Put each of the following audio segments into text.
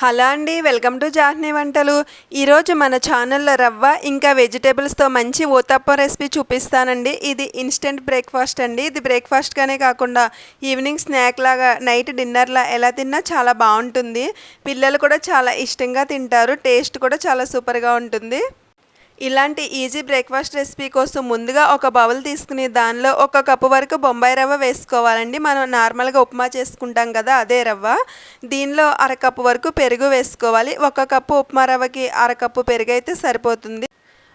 Hello అండి welcome to జాహ్నీ వంటలు. ఈరోజు మన ఛానల్లో రవ్వ ఇంకా వెజిటేబుల్స్తో మంచి ఊతప్పం రెసిపీ చూపిస్తానండి. ఇది ఇన్స్టెంట్ బ్రేక్ఫాస్ట్ అండి. ఇది బ్రేక్ఫాస్ట్గానే కాకుండా ఈవినింగ్ స్నాక్ లాగా నైట్ డిన్నర్లా ఎలా తిన్నా చాలా బాగుంటుంది. పిల్లలు కూడా చాలా ఇష్టంగా తింటారు. టేస్ట్ కూడా చాలా సూపర్గా ఉంటుంది. ఇలాంటి ఈజీ బ్రేక్ఫాస్ట్ రెసిపీ కోసం ముందుగా ఒక బౌల్ తీసుకుని దానిలో ఒక కప్పు వరకు బొంబాయి రవ్వ వేసుకోవాలండి. మనం నార్మల్గా ఉప్మా చేసుకుంటాం కదా అదే రవ్వ. దీనిలో అరకప్పు వరకు పెరుగు వేసుకోవాలి. ఒక కప్పు ఉప్మా రవ్వకి అరకప్పు పెరుగు అయితే సరిపోతుంది.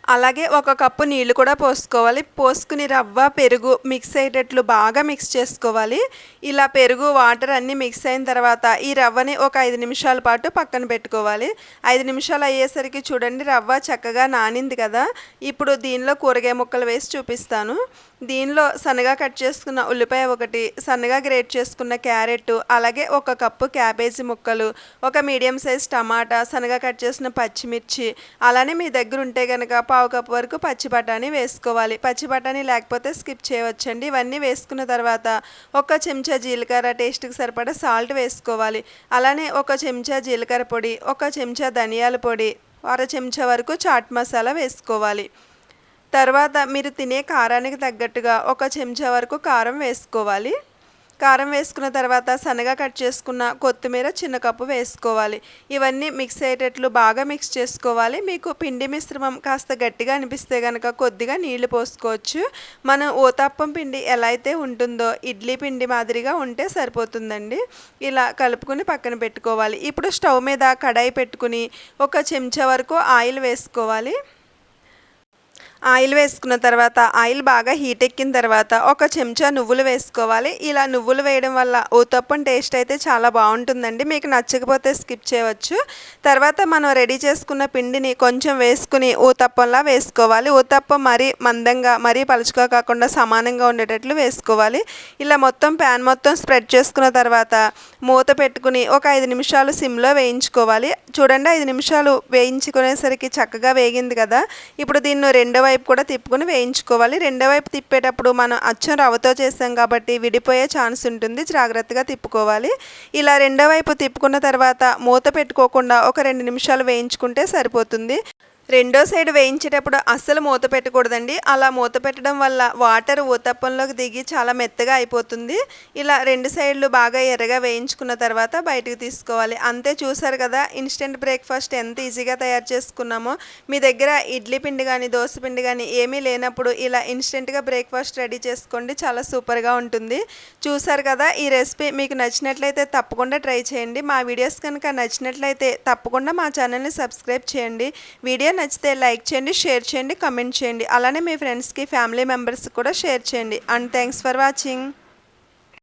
అలాగే ఒక కప్పు నీళ్ళు కూడా పోసుకోవాలి. పోసుకుని రవ్వ పెరుగు మిక్స్ అయ్యేటట్లు బాగా మిక్స్ చేసుకోవాలి. ఇలా పెరుగు వాటర్ అన్నీ మిక్స్ అయిన తర్వాత ఈ రవ్వని ఒక ఐదు నిమిషాల పాటు పక్కన పెట్టుకోవాలి. ఐదు నిమిషాలు అయ్యేసరికి చూడండి రవ్వ చక్కగా నానింది కదా. ఇప్పుడు దీనిలో కూరగాయ ముక్కలు వేసి చూపిస్తాను. దీనిలో సన్నగా కట్ చేసుకున్న ఉల్లిపాయ ఒకటి సన్నగా గ్రేట్ చేసుకున్న క్యారెట్ అలాగే ఒక కప్పు క్యాబేజీ ముక్కలు ఒక మీడియం సైజ్ టమాటా సన్నగా కట్ చేసిన పచ్చిమిర్చి అలానే మీ దగ్గర ఉంటే కనుక పావు కప్పు వరకు పచ్చి బఠానీ వేసుకోవాలి. పచ్చి బఠానీ లేకపోతే స్కిప్ చేయవచ్చండి. ఇవన్నీ వేసుకున్న తర్వాత ఒక చెంచా జీలకర్ర టేస్ట్కి సరిపడా సాల్ట్ వేసుకోవాలి. అలానే ఒక చెంచా జీలకర్ర పొడి ఒక చెంచా ధనియాల పొడి అర చెంచా వరకు చాట్ మసాలా వేసుకోవాలి. తర్వాత మీరు తినే కారానికి తగ్గట్టుగా ఒక చెంచా వరకు కారం వేసుకోవాలి. కారం వేసుకున్న తర్వాత సన్నగా కట్ చేసుకున్న కొత్తిమీర చిన్న కప్పు వేసుకోవాలి. ఇవన్నీ మిక్స్ అయ్యేటట్లు బాగా మిక్స్ చేసుకోవాలి. మీకు పిండి మిశ్రమం కాస్త గట్టిగా అనిపిస్తే కనుక కొద్దిగా నీళ్ళు పోసుకోవచ్చు. మనం ఓతప్పం పిండి ఎలా అయితే ఉంటుందో ఇడ్లీ పిండి మాదిరిగా ఉంటే సరిపోతుందండి. ఇలా కలుపుకుని పక్కన పెట్టుకోవాలి. ఇప్పుడు స్టవ్ మీద కడాయి పెట్టుకుని ఒక చెంచా వరకు ఆయిల్ వేసుకోవాలి. ఆయిల్ వేసుకున్న తర్వాత ఆయిల్ బాగా హీట్ ఎక్కిన తర్వాత ఒక చెంచా నువ్వులు వేసుకోవాలి. ఇలా నువ్వులు వేయడం వల్ల ఊతప్పం టేస్ట్ అయితే చాలా బాగుంటుందండి. మీకు నచ్చకపోతే స్కిప్ చేయవచ్చు. తర్వాత మనం రెడీ చేసుకున్న పిండిని కొంచెం వేసుకుని ఊతప్పంలా వేసుకోవాలి. ఊతప్పం మరీ మందంగా మరీ పలుచుగా కాకుండా సమానంగా ఉండేటట్లు వేసుకోవాలి. ఇలా మొత్తం ప్యాన్ మొత్తం స్ప్రెడ్ చేసుకున్న తర్వాత మూత పెట్టుకుని ఒక ఐదు నిమిషాలు సిమ్లో వేయించుకోవాలి. చూడండి ఐదు నిమిషాలు వేయించుకునేసరికి చక్కగా వేగింది కదా. ఇప్పుడు దీన్ని రెండవ వైపు కూడా తిప్పుకొని వేయించుకోవాలి. రెండో వైపు తిప్పేటప్పుడు మనం అచ్చం రవ్వతో చేస్తాం కాబట్టి విడిపోయే ఛాన్స్ ఉంటుంది. జాగ్రత్తగా తిప్పుకోవాలి. ఇలా రెండో వైపు తిప్పుకున్న తర్వాత మూత పెట్టుకోకుండా ఒక రెండు నిమిషాలు వేయించుకుంటే సరిపోతుంది. రెండో సైడ్ వేయించేటప్పుడు అస్సలు మూత పెట్టకూడదండి. అలా మూత పెట్టడం వల్ల వాటర్ ఊతప్పంలోకి దిగి చాలా మెత్తగా అయిపోతుంది. ఇలా రెండు సైడ్లు బాగా ఎర్రగా వేయించుకున్న తర్వాత బయటకు తీసుకోవాలి. అంతే చూసారు కదా ఇన్స్టెంట్ బ్రేక్ఫాస్ట్ ఎంత ఈజీగా తయారు చేసుకున్నామో. మీ దగ్గర ఇడ్లీ పిండి కానీ దోశ పిండి కానీ ఏమీ లేనప్పుడు ఇలా ఇన్స్టెంట్గా బ్రేక్ఫాస్ట్ రెడీ చేసుకోండి. చాలా సూపర్గా ఉంటుంది. చూసారు కదా ఈ రెసిపీ మీకు నచ్చినట్లయితే తప్పకుండా ట్రై చేయండి. మా వీడియోస్ కనుక నచ్చినట్లయితే తప్పకుండా మా ఛానల్ని సబ్స్క్రైబ్ చేయండి. వీడియో నచ్చితే లైక్ చేయండి షేర్ చేయండి కమెంట్ చేయండి. అలానే మీ ఫ్రెండ్స్కి ఫ్యామిలీ మెంబర్స్కి కూడా షేర్ చేయండి. And thanks for watching.